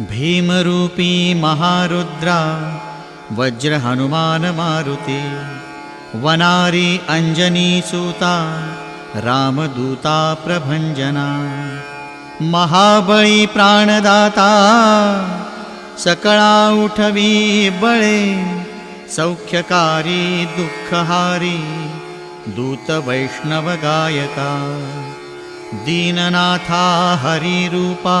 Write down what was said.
Bhimrupi Maharudra वज्रहनुमानमारुति वनारी अञ्जनीसूता रामदूता प्रभञ्जना Mahabali प्राणदाता सकळा उठवी बळे सौख्यकारी दुःखहारी दूतवैष्णवगायका दीननाथा हरिरूपा